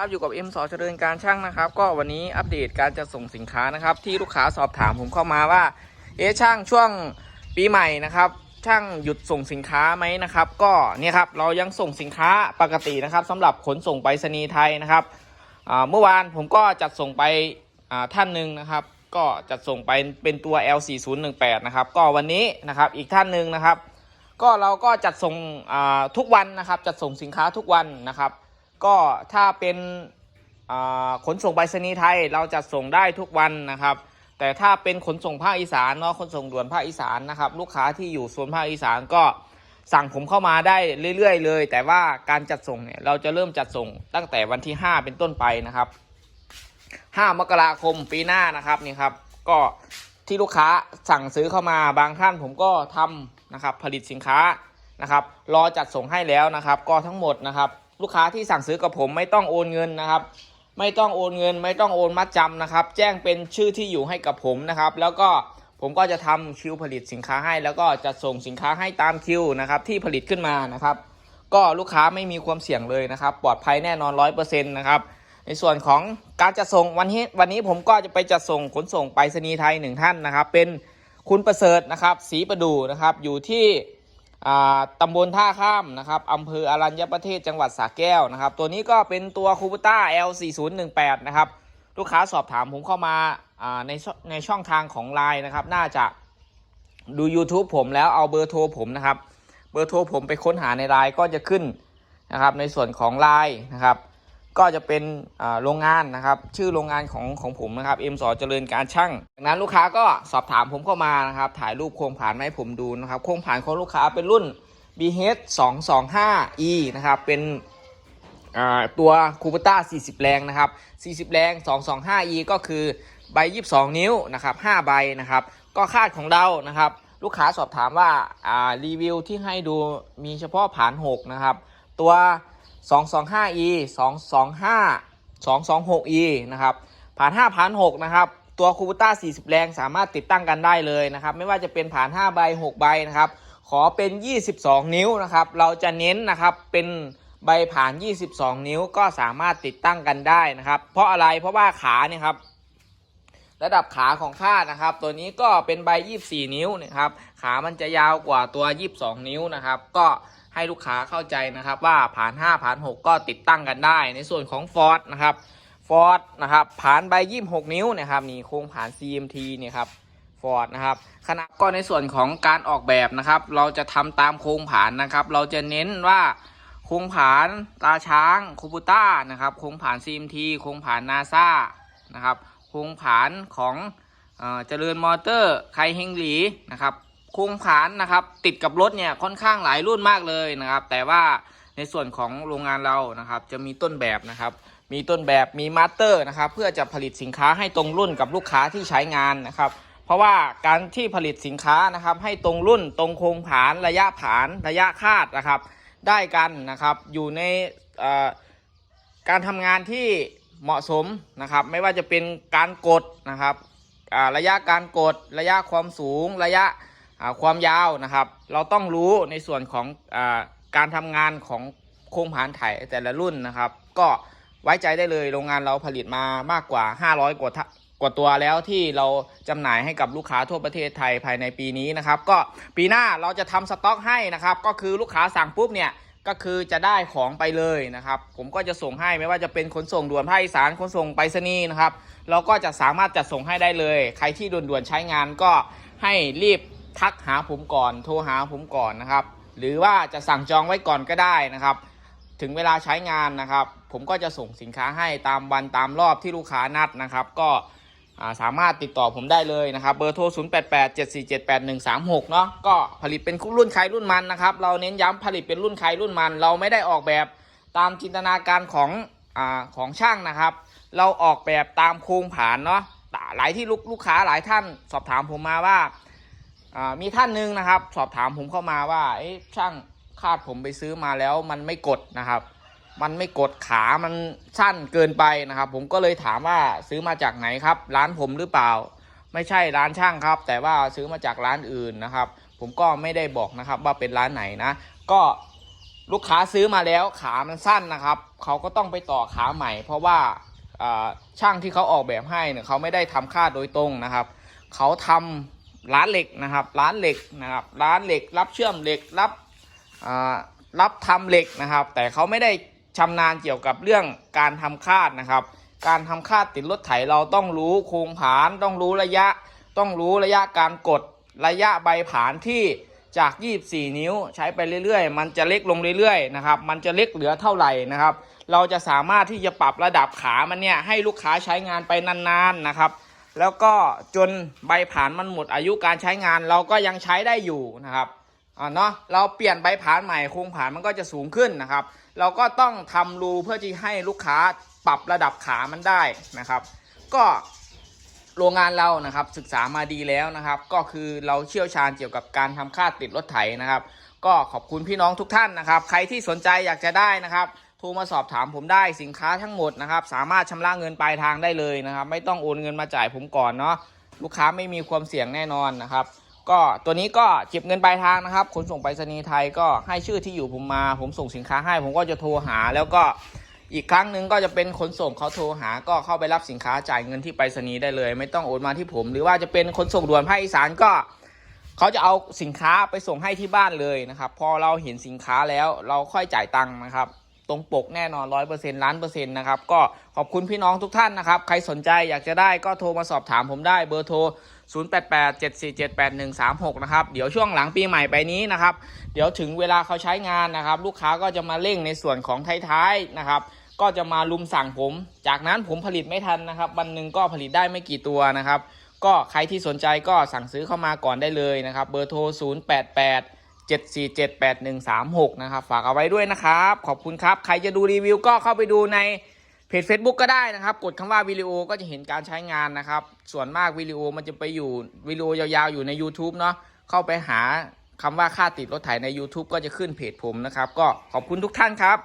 ครับอยู่กับ M สอเจริญการช่างนะครับ ก็วันนี้อัปเดตการจัดส่งสินค้านะครับ ที่ลูกค้าสอบถามผมเข้ามาว่า เอ๊ช่างช่วงปีใหม่นะครับ ช่างหยุดส่งสินค้าไหมนะครับ ก็เนี่ยครับเรายังส่งสินค้าปกตินะครับสำหรับขนส่งไปรษณีย์ไทยนะครับเมื่อวานผมก็จัดส่งไปท่านหนึ่งนะครับ ก็จัดส่งไปเป็นตัว L4018 นะครับก็วันนี้นะครับอีกท่านหนึ่งนะครับ ก็เราก็จัดส่งทุกวันนะครับ จัดส่งสินค้าทุกวันนะครับ ก็ถ้าเป็นขนส่งไปรษณีย์ไทยเราจะส่งได้ทุกวันนะครับ แต่ถ้าเป็นขนส่งภาคอีสานเนาะขนส่งด่วนภาคอีสานนะครับ ลูกค้าที่อยู่โซนภาคอีสานก็สั่งผมเข้ามาได้เรื่อยๆเลย แต่ว่าการจัดส่งเนี่ยเราจะเริ่มจัดส่งตั้งแต่วันที่ 5 เป็นต้นไปนะครับ 5 มกราคมปีหน้านะครับนี่ครับ ก็ที่ลูกค้าสั่งซื้อเข้ามาบางท่านผมก็ทำนะครับผลิตสินค้านะครับ รอจัดส่งให้แล้วนะครับ ก็ทั้งหมดนะครับ ลูกค้าที่สั่งซื้อกับผมไม่ต้องโอนเงินนะครับ ไม่ต้องโอนเงิน ไม่ต้องโอนมัดจำนะครับ แจ้งเป็นชื่อที่อยู่ให้กับผมนะครับ แล้วก็ผมก็จะทำคิวผลิตสินค้าให้ แล้วก็จะส่งสินค้าให้ตามคิวนะครับที่ผลิตขึ้นมานะครับ ก็ลูกค้าไม่มีความเสี่ยงเลยนะครับ ปลอดภัยแน่นอนร้อยเปอร์เซ็นต์นะครับในส่วนของการจัดส่งวันนี้วันนี้ผมก็จะไปจัดส่งขนส่งไปรษณีย์ไทยหนึ่งท่านนะครับ เป็นคุณประเสริฐนะครับศรีประดูนะครับอยู่ที่ ตำบลท่าข้ามนะครับอำเภออรัญญประเทศจังหวัดสระแก้วนะครับ ตัวนี้ก็เป็นตัวคูปต้า L4018 นะครับ ลูกค้าสอบถามผมเข้ามาในในช่องทางของไลน์นะครับ น่าจะดู YouTube ผมแล้วเอาเบอร์โทรผมนะครับ เบอร์โทรผมไปค้นหาในไลน์ก็จะขึ้นนะครับ ในส่วนของไลน์นะครับ ก็จะเป็นโรงงานนะครับ ชื่อโรงงานของของผมนะครับเอ็มสอเจริญการช่างจากนั้นลูกค้าก็สอบถามผมเข้ามานะครับ ถ่ายรูปโครงผ่านมาให้ผมดูนะครับ โครงผ่านของลูกค้าเป็นรุ่น BH 2 2 5 E นะครับ เป็นตัวคูปต้า 40 แรงนะครับ 40 แรง 225 E ก็คือใบ 22 นิ้วนะครับ5ใบนะครับ ก็คาดของเรานะครับ ลูกค้าสอบถามว่าอ่ารีวิวที่ให้ดูมีเฉพาะผ่าน 6 นะครับ ตัว 225e 225 226e นะครับผ่าน5ผ่าน6นะครับ ตัวคูปต้า 40 แรงสามารถติดตั้งกันได้เลยนะครับ ไม่ว่าจะเป็นผ่าน 5 ใบ 6 ใบนะครับ ขอเป็น 22 นิ้วนะครับ เราจะเน้นนะครับเป็นใบผ่าน 22 นิ้วก็สามารถติดตั้งกันได้นะครับ เพราะอะไรเพราะว่าขาเนี่ยครับระดับขาของข้านะครับ ตัวนี้ก็เป็นใบ 24 นิ้วนะครับ ขามันจะยาวกว่าตัว 22 นิ้วนะครับ ก็ ให้ลูกค้าเข้าใจนะครับว่าผ่าน 5 ผ่าน 6 ก็ติดตั้งกันได้ ในส่วนของ Ford นะครับ Ford นะครับผ่านใบ26 นิ้วนะครับนี่โครงผ่าน CMT เนี่ยครับ Ford นะครับขณะก็ในส่วนของการออกแบบนะครับ เราจะทำตามโครงผ่านนะครับ เราจะเน้นว่าโครงผ่านตาช้างคูปูต้านะครับโครงผ่าน CMT โครงผ่าน NASA นะครับโครงผานของเอ่อเจริญมอเตอร์ไคเฮงหลีนะครับ โครงผานนะครับ ติดกับรถเนี่ยค่อนข้างหลายรุ่นมากเลยนะครับ แต่ว่าในส่วนของโรงงานเรานะครับ จะมีต้นแบบนะครับ มีต้นแบบมีมาสเตอร์นะครับ เพื่อจะผลิตสินค้าให้ตรงรุ่นกับลูกค้าที่ใช้งานนะครับ เพราะว่าการที่ผลิตสินค้านะครับ ให้ตรงรุ่นตรงโครงผานระยะผานระยะคาดนะครับ ได้กันนะครับอยู่ในการทำงานที่เหมาะสมนะครับ ไม่ว่าจะเป็นการกดนะครับระยะการกดระยะความสูงระยะ ความยาวนะครับ เราต้องรู้ในส่วนของอการทำงานของโครงผานไถแต่ละรุ่นนะครับ ก็ไว้ใจได้เลยโรงงานเราผลิตมามากกว่า 500 กว่ากว่าตัวแล้วที่เราจำหน่ายให้กับลูกค้าทั่วประเทศไทยภายในปีนี้นะครับ ก็ปีหน้าเราจะทำสต็อกให้นะครับ ก็คือลูกค้าสั่งปุ๊บเนี่ยก็คือจะได้ของไปเลยนะครับ ผมก็จะส่งให้ไม่ว่าจะเป็นขนส่งด่วนภาคอีสานขนส่งไปรษณีย์นะครับ เราก็จะสามารถจัดส่งให้ได้เลย ใครที่ด่วนๆใช้งานก็ให้รีบ ทักหาผมก่อน โทรหาผมก่อนนะครับ หรือว่าจะสั่งจองไว้ก่อนก็ได้นะครับ ถึงเวลาใช้งานนะครับ ผมก็จะส่งสินค้าให้ตามวันตามรอบที่ลูกค้านัดนะครับ ก็สามารถติดต่อผมได้เลยนะครับเบอร์โทร 0 8 8 7 4 7 8 1 3 6 เนาะก็ผลิตเป็นรุ่นใครรุ่นมันนะครับ เราเน้นย้ำผลิตเป็นรุ่นใครรุ่นมัน เราไม่ได้ออกแบบตามจินตนาการของอของช่างนะครับ เราออกแบบตามโครงผานเนาะหลายที่ลูกลูกค้าหลายท่านสอบถามผมมาว่า มีท่านหนึ่งนะครับ สอบถามผมเข้ามาว่าช่างคาดผมไปซื้อมาแล้วมันไม่กดนะครับ มันไม่กดขามันสั้นเกินไปนะครับ ผมก็เลยถามว่าซื้อมาจากไหนครับ ร้านผมหรือเปล่า ไม่ใช่ร้านช่างครับ แต่ว่าซื้อมาจากร้านอื่นนะครับ ผมก็ไม่ได้บอกนะครับว่าเป็นร้านไหนนะ ก็ลูกค้าซื้อมาแล้วขามันสั้นนะครับ เขาก็ต้องไปต่อขาใหม่ เพราะว่าช่างที่เขาออกแบบให้เนี่ยเขาไม่ได้ทำค่าโดยตรงนะครับ เขาทำ ร้านเหล็กนะครับ ร้านเหล็กนะครับ ร้านเหล็ก รับเชื่อมเหล็กรับรับทำเหล็กนะครับ แต่เขาไม่ได้ชำนาญเกี่ยวกับเรื่องการทำคาดนะครับ การทำคาดติดรถไถเราต้องรู้โครงผานต้องรู้ระยะ ต้องรู้ระยะการกดระยะใบผานที่จาก 24 นิ้วใช้ไปเรื่อยๆ มันจะเล็กลงเรื่อยๆนะครับ มันจะเล็กเหลือเท่าไหร่นะครับ เราจะสามารถที่จะปรับระดับขามันเนี่ยให้ลูกค้าใช้งานไปนานๆนะครับ แล้วก็จนใบผานมันหมดอายุการใช้งานเราก็ยังใช้ได้อยู่นะครับอ่าเนาะเราเปลี่ยนใบผานใหม่โครงผานมันก็จะสูงขึ้นนะครับ เราก็ต้องทำรูเพื่อที่ให้ลูกค้าปรับระดับขามันได้นะครับ ก็โรงงานเรานะครับศึกษามาดีแล้วนะครับ ก็คือเราเชี่ยวชาญเกี่ยวกับการทำค่าติดรถไถนะครับ ก็ขอบคุณพี่น้องทุกท่านนะครับ ใครที่สนใจอยากจะได้นะครับ ทรมาสอบถามผมได้สินค้าทั้งหมดนะครับ สามารถชำระเงินปลายทางได้เลยนะครับ ไม่ต้องโอนเงินมาจ่ายผมก่อนเนาะลูกค้าไม่มีความเสี่ยงแน่นอนนะครับ ก็ตัวนี้ก็เก็บเงินปลายทางนะครับขนส่งไปรษณีย์ไทยก็ให้ชื่อที่อยู่ผมมา ผมส่งสินค้าให้ ผมก็จะโทรหา แล้วก็อีกครั้งหนึ่งก็จะเป็นขนส่งเขาโทรหา ก็เข้าไปรับสินค้าจ่ายเงินที่ไปรษณีย์ได้เลย ไม่ต้องโอนมาที่ผม หรือว่าจะเป็นขนส่งด่วนภาคอีสานก็เขาจะเอาสินค้าไปส่งให้ที่บ้านเลยนะครับ พอเราเห็นสินค้าแล้วเราค่อยจ่ายตังค์นะครับ ตรงปกแน่นอนร้อยเปอร์เซ็นต์ล้านเปอร์เซ็นต์นะครับ ก็ขอบคุณพี่น้องทุกท่านนะครับ ใครสนใจอยากจะได้ก็โทรมาสอบถามผมได้เบอร์โทร 0887478136 นะครับ เดี๋ยวช่วงหลังปีใหม่ไปนี้นะครับ เดี๋ยวถึงเวลาเขาใช้งานนะครับ ลูกค้าก็จะมาเร่งในส่วนของท้ายๆนะครับ ก็จะมาลุมสั่งผม จากนั้นผมผลิตไม่ทันนะครับ วันหนึ่งก็ผลิตได้ไม่กี่ตัวนะครับ ก็ใครที่สนใจก็สั่งซื้อเข้ามาก่อนได้เลยนะครับ เบอร์โทร 088 7478136 นะครับ ฝากเอาไว้ด้วยนะครับ ขอบคุณครับ ใครจะดูรีวิวก็เข้าไปดูในเพจ Facebook ก็ได้นะครับ กดคำว่าวิดีโอก็จะเห็นการใช้งานนะครับ ส่วนมากวิดีโอมันจะไปอยู่วิดีโอยาวๆอยู่ใน YouTube เนาะเข้าไปหาคำว่าค่าติดรถไถใน YouTube ก็จะขึ้นเพจผมนะครับ ก็ขอบคุณทุกท่านครับ